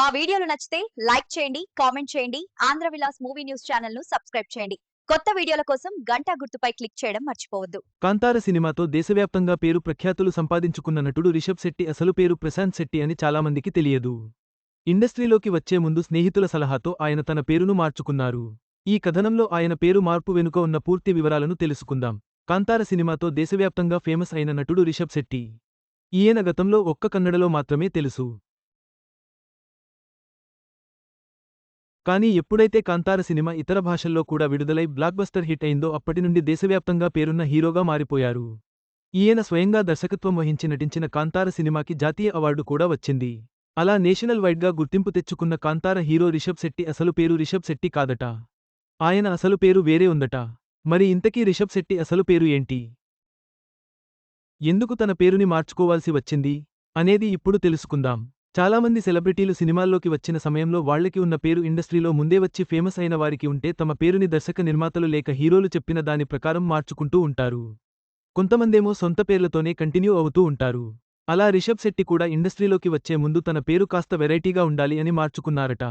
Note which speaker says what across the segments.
Speaker 1: మా వీడియోలు నచ్చితే లైక్ చేయండి కామెంట్ చేయండి ఆంధ్ర విలాస్ మూవీ న్యూస్ ఛానల్ను సబ్స్క్రైబ్ చేయండి. కొత్త వీడియోల కోసం గంటా గుర్తుపై క్లిక్ చేయడం మర్చిపోవద్దు.
Speaker 2: కాంతార సినిమాతో దేశవ్యాప్తంగా పేరు ప్రఖ్యాతులు సంపాదించుకున్న నటుడు రిషబ్ శెట్టి అసలు పేరు ప్రశాంత్ శెట్టి అని చాలామందికి తెలియదు. ఇండస్ట్రీలోకి వచ్చే ముందు స్నేహితుల సలహాతో ఆయన తన పేరును మార్చుకున్నారు. ఈ కథనంలో ఆయన పేరు మార్పు వెనుక ఉన్న పూర్తి వివరాలను తెలుసుకుందాం. కాంతార సినిమాతో దేశవ్యాప్తంగా ఫేమస్ అయిన నటుడు రిషబ్ శెట్టి. ఈయన గతంలో ఒక్క కన్నడలో మాత్రమే తెలుసు. కానీ ఎప్పుడైతే కాంతార సినిమా ఇతర భాషల్లో కూడా విడుదలై బ్లాక్బస్టర్ హిట్ అయిందో అప్పటి నుండి దేశవ్యాప్తంగా పేరున్న హీరోగా మారిపోయారు. ఈయన స్వయంగా దర్శకత్వం వహించి నటించిన కాంతార సినిమాకి జాతీయ అవార్డు కూడా వచ్చింది. అలా నేషనల్ వైడ్గా గుర్తింపు తెచ్చుకున్న కాంతార హీరో రిషబ్ శెట్టి అసలు పేరు రిషబ్ శెట్టి కాదట. ఆయన అసలు పేరు వేరే ఉందట. మరి ఇంతకీ రిషబ్ శెట్టి అసలు పేరు ఏంటి? ఎందుకు తన పేరుని మార్చుకోవాల్సి వచ్చింది? అనేది ఇప్పుడు తెలుసుకుందాం. చాలామంది సెలబ్రిటీలు సినిమాల్లోకి వచ్చిన సమయంలో వాళ్ళకి ఉన్న పేరు ఇండస్ట్రీలో ముందే వచ్చి ఫేమస్ అయిన వారికి ఉంటే తమ పేరుని దర్శక నిర్మాతలు లేక హీరోలు చెప్పిన దాని ప్రకారం మార్చుకుంటూ ఉంటారు. కొంతమందేమో సొంత పేర్లతోనే కంటిన్యూ అవుతూ ఉంటారు. అలా రిషబ్ శెట్టి కూడా ఇండస్ట్రీలోకి వచ్చే ముందు తన పేరు కాస్త వెరైటీగా ఉండాలి అని మార్చుకున్నారట.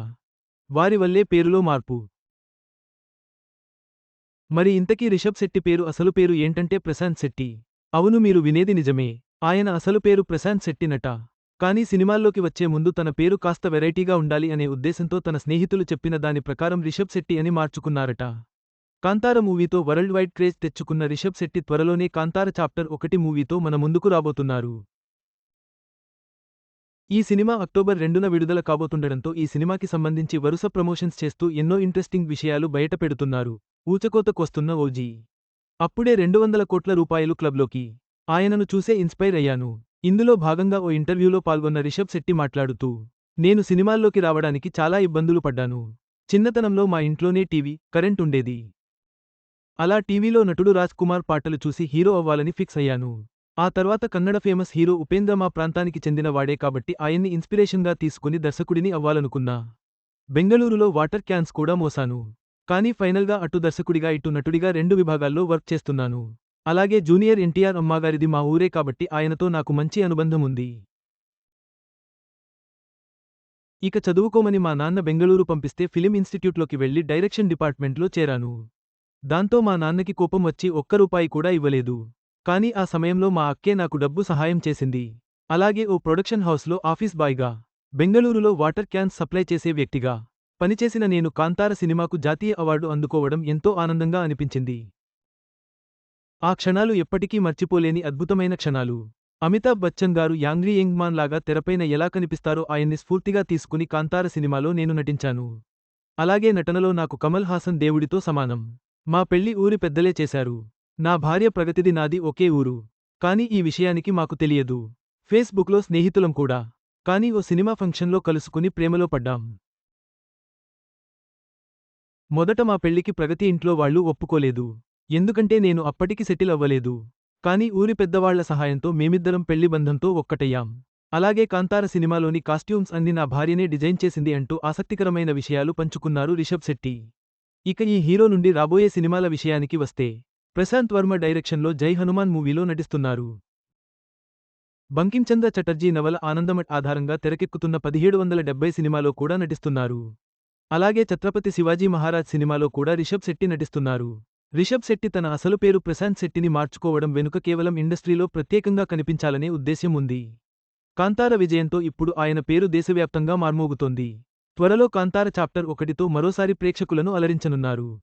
Speaker 2: వారి వల్లే పేరులో మార్పు. మరి ఇంతకీ రిషబ్ శెట్టి పేరు అసలు పేరు ఏంటంటే ప్రశాంత్ శెట్టి. అవును మీరు వినేది నిజమే. ఆయన అసలు పేరు ప్రశాంత్ శెట్టినట. కానీ సినిమాల్లోకి వచ్చే ముందు తన పేరు కాస్త వెరైటీగా ఉండాలి అనే ఉద్దేశంతో తన స్నేహితులు చెప్పిన దాని ప్రకారం రిషబ్ శెట్టి అని మార్చుకున్నారట. కాంతార మూవీతో వరల్డ్ వైడ్ క్రేజ్ తెచ్చుకున్న రిషబ్ శెట్టి త్వరలోనే కాంతార చాప్టర్ ఒకటి మూవీతో మన ముందుకు రాబోతున్నారు. ఈ సినిమా అక్టోబర్ రెండున విడుదల కాబోతుండడంతో ఈ సినిమాకి సంబంధించి వరుస ప్రమోషన్స్ చేస్తూ ఎన్నో ఇంట్రెస్టింగ్ విషయాలు బయట పెడుతున్నారు. ఊచకోతకొస్తున్న ఓజీ. అప్పుడే రెండు వందల కోట్ల రూపాయలు క్లబ్లోకి. ఆయనను చూసే ఇన్స్పైర్ అయ్యాను. ఇందులో భాగంగా ఓ ఇంటర్వ్యూలో పాల్గొన్న రిషబ్ శెట్టి మాట్లాడుతూ నేను సినిమాల్లోకి రావడానికి చాలా ఇబ్బందులు పడ్డాను. చిన్నతనంలో మా ఇంట్లోనే టీవీ కరెంట్ ఉండేది. అలా టీవీలో నటుడు రాజ్ కుమార్ పాటలు చూసి హీరో అవ్వాలని ఫిక్స్ అయ్యాను. ఆ తర్వాత కన్నడ ఫేమస్ హీరో ఉపేంద్ర మా ప్రాంతానికి చెందిన వాడే కాబట్టి ఆయన్ని ఇన్స్పిరేషన్గా తీసుకుని దర్శకుడిని అవ్వాలనుకున్నా. బెంగళూరులో వాటర్ క్యాన్స్ కూడా మోసాను. కానీ ఫైనల్గా అటు దర్శకుడిగా ఇటు నటుడిగా రెండు విభాగాల్లో వర్క్ చేస్తున్నాను. అలాగే జూనియర్ ఎన్టీఆర్ అమ్మాగారిది మా ఊరే కాబట్టి ఆయనతో నాకు మంచి అనుబంధం ఉంది ఇక చదువుకోమని మా నాన్న బెంగళూరు పంపిస్తే ఫిలిం ఇన్స్టిట్యూట్లోకి వెళ్ళి డైరెక్షన్ డిపార్ట్మెంట్లో చేరాను. దాంతో మా నాన్నకి కోపం వచ్చి ఒక్క రూపాయి కూడా ఇవ్వలేదు. కానీ ఆ సమయంలో మా అక్కే నాకు డబ్బు సహాయం చేసింది. అలాగే ఓ ప్రొడక్షన్ హౌస్లో ఆఫీస్ బాయ్గా బెంగళూరులో వాటర్ క్యాన్స్ సప్లై చేసే వ్యక్తిగా పనిచేసిన నేను కాంతార సినిమాకు జాతీయ అవార్డు అందుకోవడం ఎంతో ఆనందంగా అనిపించింది. ఆ క్షణాలు ఎప్పటికీ మర్చిపోలేని అద్భుతమైన క్షణాలు. అమితాబ్ బచ్చన్ గారు యాంగ్రీ యంగ్మాన్ లాగా తెరపైన ఎలా కనిపిస్తారో ఆయన్ని స్ఫూర్తిగా తీసుకుని కాంతార సినిమాలో నేను నటించాను. అలాగే నటనలో నాకు కమల్ హాసన్ దేవుడితో సమానం. మా పెళ్ళి ఊరి పెద్దలే చేశారు. నా భార్య ప్రగతిది నాది ఒకే ఊరు. కాని ఈ విషయానికి మాకు తెలియదు. ఫేస్బుక్లో స్నేహితులం కూడా. కానీ ఓ సినిమా ఫంక్షన్లో కలుసుకుని ప్రేమలో పడ్డాం. మొదట మా పెళ్ళికి ప్రగతి ఇంట్లో వాళ్ళు ఒప్పుకోలేదు. ఎందుకంటే నేను అప్పటికి సెటిల్ అవ్వలేదు. కానీ ఊరి పెద్దవాళ్ళ సహాయంతో మేమిద్దరం పెళ్ళి బంధంతో ఒక్కటయ్యాం. అలాగే కాంతార సినిమాలోని కాస్ట్యూమ్స్ అన్ని నా భార్యనే డిజైన్ చేసింది అంటూ ఆసక్తికరమైన విషయాలు పంచుకున్నారు రిషబ్ శెట్టి. ఇక ఈ హీరో నుండి రాబోయే సినిమాల విషయానికి వస్తే ప్రశాంత్ వర్మ డైరెక్షన్లో జై హనుమాన్ మూవీలో నటిస్తున్నారు. బంకించంద్ర చటర్జీ నవల ఆనందమట్ ఆధారంగా తెరకెక్కుతున్న పదిహేడు వందల డెబ్బై సినిమాలో కూడా నటిస్తున్నారు. అలాగే ఛత్రపతి శివాజీ మహారాజ్ సినిమాలో కూడా రిషబ్ శెట్టి నటిస్తున్నారు. రిషబ్ శెట్టి తన అసలు పేరు ప్రశాంత్ శెట్టిని మార్చుకోవడం వెనుక కేవలం ఇండస్ట్రీలో ప్రత్యేకంగా కనిపించాలనే ఉద్దేశ్యం ఉంది. కాంతార విజయంతో ఇప్పుడు ఆయన పేరు దేశవ్యాప్తంగా మార్మోగుతోంది. త్వరలో కాంతార చాప్టర్ ఒకటితో మరోసారి ప్రేక్షకులను అలరించనున్నారు.